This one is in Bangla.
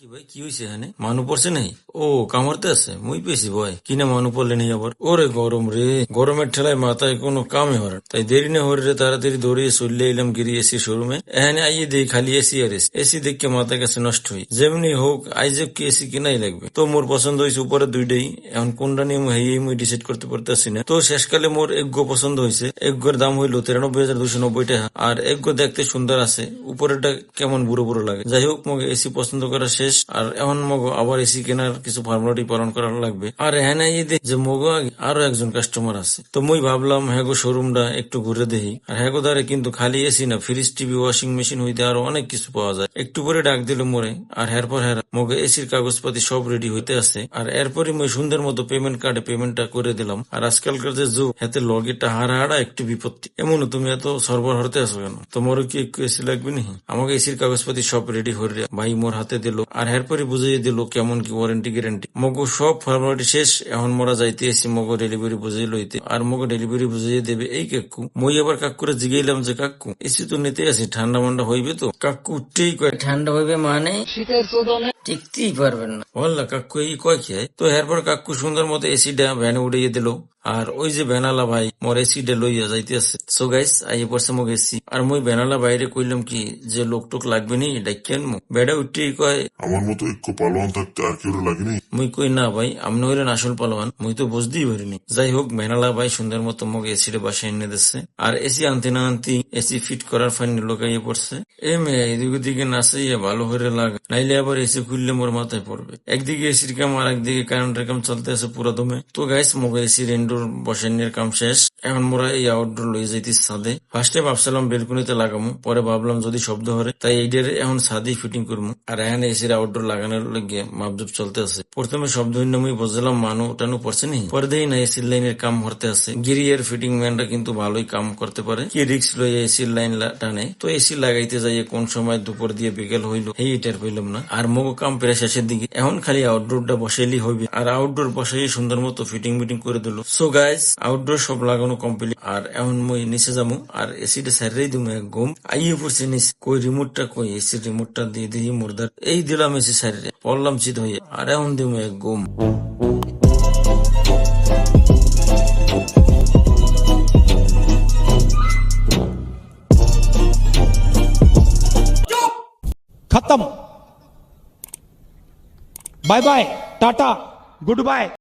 কি ভাই? কি হয়েছে এখানে? মানু পড়ছে নাই ও, কামড়তে আছে। মুই পেয়েছি ভয়। কিনা মানু পড়লে নেই আবার। ওরে গরম রে। গরমের ঠেলায় মাথায় কোনো কামে হর তাই দেরি না হরে তাড়াতাড়ি দৌড়িয়ে চললে এলাম গিরি এসি শোরুমে। এখানে আইয়ে দেই খালি এসি আর এসি। এসি দেখে মাথা কাছে নষ্ট হই। যেমনি হোক আইজেব কি এসি কিনাই লাগবে। তো মোর পছন্দ হয়েছে উপরে দুইটাই। এখন কোনটা নিয়ে হেয়ে মুই ডিসাইড করতে পারতেছি না। তো শেষকালে মোর এগ্গো পছন্দ হয়েছে এগ্গোর দাম হইল তিরানব্বই হাজার দুশো নব্বই টাকা। আর এগ্গো দেখতে সুন্দর আছে। উপরেটা কেমন বুড়ো বুড়ো লাগে। যাই হোক মগে এসি পছন্দ করা শেষ। আর এখন মগ আবার এসি কেনার কিছু ফর্মালিটি পালন করা লাগবে। আর দে যে মগ আরও একজন কাস্টমার আছে। তো মুই ভাবলাম হ্যাগো শোরুমটা একটু ঘুরে দেখি। আর হ্যাগো দ্বারে কিন্তু খালি এসি না ফ্রিজ টিভি ওয়াশিং মেশিন হইতে আরও অনেক কিছু পাওয়া যায়। একটু পরে ডাক দিল মোরে। আর এরপর হ্যাঁ মগে এসির কাগজপাতি সব রেডি হইতে আছে। আর এরপরে মুই সুন্দর মতো পেমেন্ট কার্ডে পেমেন্টটা করে দিলাম। আর আজকালকার যে যুগ হাতে লগেটা হারা হারা একটু বিপত্তি। এমন তুমি এত সরবর হতে আসো কেন? তোমারও কি একটু এসি লাগবে নি আমাকে এসির কাগজপাতি সব রেডি হয়ে ভাই মোর হাতে দিল। আর এরপরে বুঝিয়ে দিল কেমন কি ওয়ারেন্টি গ্যারেন্টি মগো সব ফর্মালিটি শেষ এখন মোরা যাইতে এসি মগো ডেলিভারি বুঝিয়ে লইতে। আর মগো ডেলিভারি বুঝিয়ে দেবে এই কাকু মই আবার কাকুরে জিগাইলাম যে কাকু এসি তো নিতে আসি ঠান্ডা মান্ডা হইবে তো? কাকু উঠতেই কয় ঠান্ডা হইবে মানে শীতের চোদনে টিকতেই পারবেন না। বললা কাকু এই কয় খেয়ে তো এরপর কাকু সুন্দর মতো এসিটা ভ্যানে উড়িয়ে দিল। আর ওই যে বেনালা ভাই মোর এসিটা লইয়া যাইতে আছে। সো গাইস আই পড়ছে মোক এসি আর মই বেনালা বাইরে কইলাম কি যে লোক টোক লাগবে নি ডাইকেন মো বেড়া উঠতেই কয় আমার মতো এক পালোয়ান থাকতে আর কেউ লাগেনি। মুই কই, না ভাই আপনি হইলেন আসল পালোয়ান। মুই তো বুঝতেই পারিনি। যাই হোক বেনালা ভাই সুন্দর মতো মোক এসিটা বাসায় এনে দিচ্ছে আর এসি আনতে না আনতে এসি ফিট করার ফাইন লোকাইয়ে পড়ছে। এ মেয়ে এদিক ওদিকে নাচাইয়া ভালো হয়ে লাগ। নাইলে আবার এসি খুললে মোর মাথায় পড়বে। একদিকে এসির কাম আর একদিকে কারেন্টের কাম চলতে আছে পুরো দমে তো গাইস মোক এসির ইনডোর বসানোর কাম শেষ। এখন মোরা এই আউটডোর লয়ে যাইতে ছাদে। ফার্স্টে ভাবছিলাম বেলকুনিতে লাগামু, পরে ভাবলাম যদি শব্দ হরে, তাই এইটার এখন ছাদেই ফিটিং করব আর এখানে এসির আউটডোর লাগানোর লগে মাপজুপ চলতে আছে। প্রথমে শব্দ মুই বুঝলাম মানু টানু পড়ছে নি। পরে দেই না এসির লাইনের কাম হরতে আছে। গিরিয়ের ফিটিং ম্যানরা কিন্তু ভালোই কাম করতে পারে। কি রিক্স লইয়া এসির লাইন টানে? তো এসি লাগাইতে যাইয়ে কোন সময় দুপুর দিয়ে বিকেল হইল এই এটার হইলাম না। আর মগো কাম প্রায় শেষের দিকে। এখন খালি আউটডোরটা বসাইলেই হইবে। আর আউটডোর বসাই সুন্দর মতো ফিটিং মিটিং করে দিল। সো গাইজ আউটডোর সব লাগানো কমপ্লিট আর এখন মই নিচে যাবো আর এসিটা সাইডেই দিমু এক ঘুম আইয়ে পড়ছে নিচে কই রিমোটটা কই এসির রিমোটটা দিয়ে দিই মুর্দার এই দিলাম এসি সাইডে পড়লাম চিত হয়ে আর এখন দিমু এক ঘুম खत्म bye bye tata goodbye